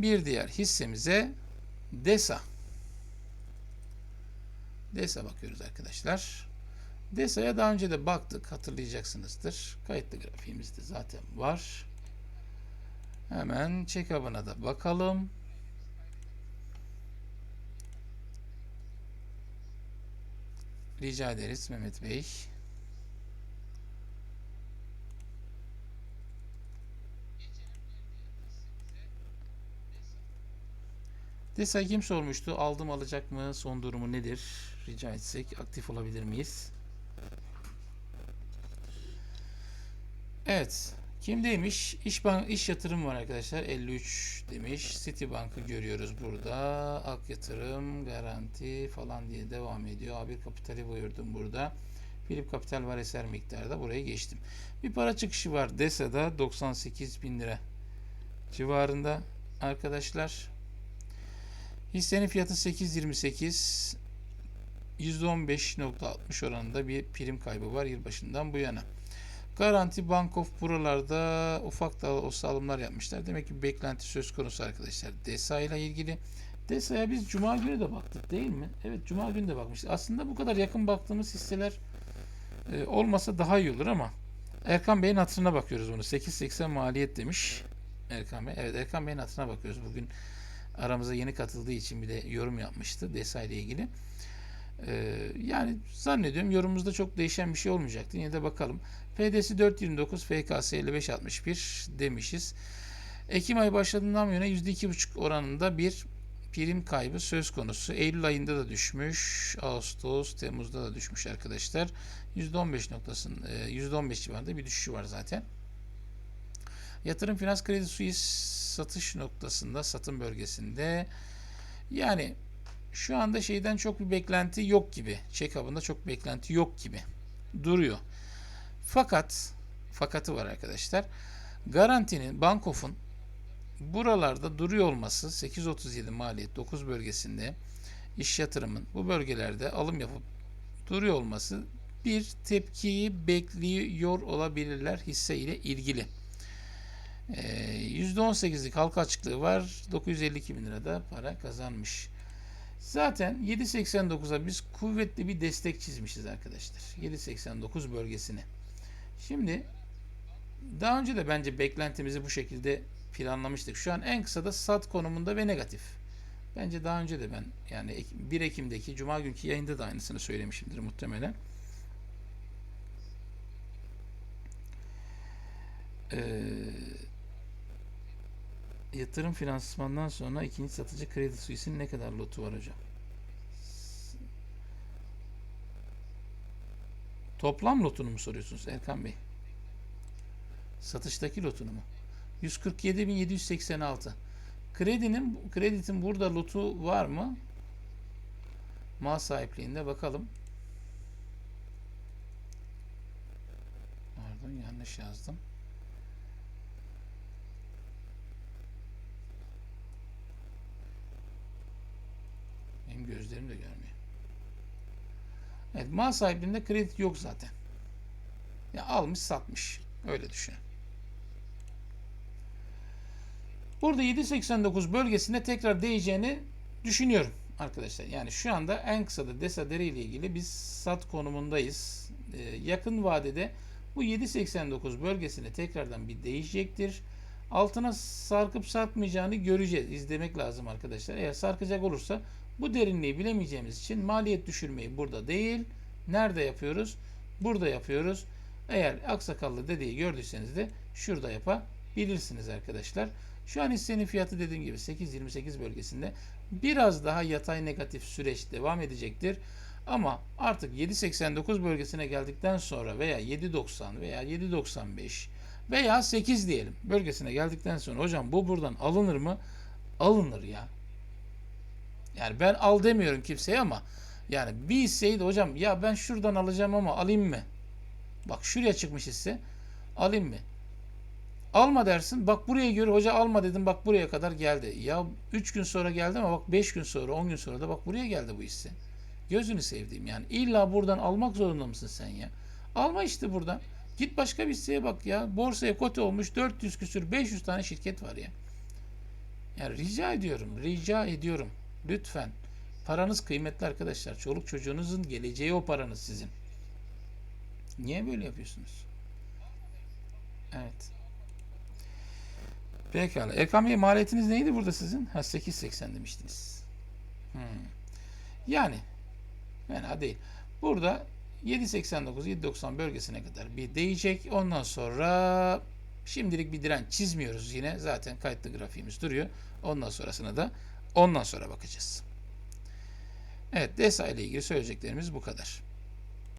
Bir diğer hissemize DESA. DESA bakıyoruz arkadaşlar. DESA'ya daha önce de baktık hatırlayacaksınızdır. Kayıtlı grafiğimizde zaten var. Hemen check-up'ına da bakalım. Rica ederiz Mehmet Bey. Desay kim sormuştu? Aldım alacak mı? Son durumu nedir? Rica etsek aktif olabilir miyiz? Evet. Kimdeymiş? İş, bank, iş yatırım var arkadaşlar. 53 demiş. Citibank'ı görüyoruz burada. Ak yatırım, garanti falan diye devam ediyor. A1 kapitali buyurdum burada. Philip Kapital var eser miktarda. Buraya geçtim. Bir para çıkışı var. DESA'da 98 bin lira civarında arkadaşlar. Hissenin fiyatı 8.28 %15.60 oranında bir prim kaybı var yılbaşından bu yana. Garanti Bank of buralarda ufak da olsa alımlar yapmışlar. Demek ki beklenti söz konusu arkadaşlar. DESA ile ilgili. DESA'ya biz Cuma günü de baktık değil mi? Evet Cuma günü de bakmıştık. Aslında bu kadar yakın baktığımız hisseler e, olmasa daha iyi olur ama Erkan Bey'in hatırına bakıyoruz bunu. 8.80 maliyet demiş. Erkan Bey. Evet Erkan Bey'in hatırına bakıyoruz. Bugün aramıza yeni katıldığı için bir de yorum yapmıştı DESA ile ilgili. Ee, yani zannediyorum yorumumuzda çok değişen bir şey olmayacaktı. Yine de bakalım. PD'si 4.29, FKS 55.61 demişiz. Ekim ayı başladığından bu yana %2.5 oranında bir prim kaybı söz konusu. Eylül ayında da düşmüş. Ağustos, Temmuz'da da düşmüş arkadaşlar. %15 noktasın, %15 civarında bir düşüşü var zaten. Yatırım Finans Kredi Suisse satış noktasında, satım bölgesinde yani şu anda şeyden çok bir beklenti yok gibi. Check-up'ında çok beklenti yok gibi duruyor. Fakat fakatı var arkadaşlar. Garantinin Bankof'un buralarda duruyor olması 8.37 maliyet 9 bölgesinde iş yatırımın bu bölgelerde alım yapıp duruyor olması bir tepkiyi bekliyor olabilirler hisse ile ilgili. %18'lik halka açıklığı var. 952 bin lirada para kazanmış. Zaten 7.89'a biz kuvvetli bir destek çizmişiz arkadaşlar. 7.89 bölgesine. Şimdi daha önce de bence beklentimizi bu şekilde planlamıştık. Şu an en kısa da sat konumunda ve negatif. Bence daha önce de ben yani 1 Ekim'deki Cuma günkü yayında da aynısını söylemişimdir muhtemelen. Ee, yatırım finansmandan sonra ikinci satıcı kredi suisinin ne kadar lotu var hocam? Toplam lotunu mu soruyorsunuz Erkan Bey? Satıştaki lotunu mu? 147.786. Kredinin kreditin burada lotu var mı? Mal sahipliğinde bakalım. Pardon yanlış yazdım. Gözlerim de görmüyor. Evet mal sahipliğinde kredi yok zaten. Ya almış satmış. Öyle düşün. Burada 7.89 bölgesinde tekrar değeceğini düşünüyorum arkadaşlar. Yani şu anda en kısa da Desadere ile ilgili biz sat konumundayız. Ee, yakın vadede bu 7.89 bölgesine tekrardan bir değişecektir. Altına sarkıp sarkmayacağını göreceğiz. İzlemek lazım arkadaşlar. Eğer sarkacak olursa bu derinliği bilemeyeceğimiz için maliyet düşürmeyi burada değil, nerede yapıyoruz? Burada yapıyoruz. Eğer aksakallı dediği gördüyseniz de şurada yapabilirsiniz arkadaşlar. Şu an hissenin fiyatı dediğim gibi 8.28 bölgesinde biraz daha yatay negatif süreç devam edecektir. Ama artık 7.89 bölgesine geldikten sonra veya 7.90 veya 7.95 veya 8 diyelim bölgesine geldikten sonra hocam bu buradan alınır mı? Alınır ya. Yani ben al demiyorum kimseye ama yani bir hisseyi de hocam ya ben şuradan alacağım ama alayım mı? Bak şuraya çıkmış hisse. Alayım mı? Alma dersin. Bak buraya göre hoca alma dedim. Bak buraya kadar geldi. Ya 3 gün sonra geldi ama bak 5 gün sonra 10 gün sonra da bak buraya geldi bu hisse. Gözünü sevdiğim yani. illa buradan almak zorunda mısın sen ya? Alma işte buradan. Git başka bir hisseye bak ya. Borsaya kote olmuş 400 küsür 500 tane şirket var ya. Yani rica ediyorum, rica ediyorum. Lütfen. Paranız kıymetli arkadaşlar. Çoluk çocuğunuzun geleceği o paranız sizin. Niye böyle yapıyorsunuz? Evet. Pekala. Erkan Bey maliyetiniz neydi burada sizin? Ha 8.80 demiştiniz. Hmm. Yani fena değil. Burada 7.89 7.90 bölgesine kadar bir değecek. Ondan sonra şimdilik bir direnç çizmiyoruz yine. Zaten kayıtlı grafiğimiz duruyor. Ondan sonrasına da ondan sonra bakacağız. Evet DESA ile ilgili söyleyeceklerimiz bu kadar.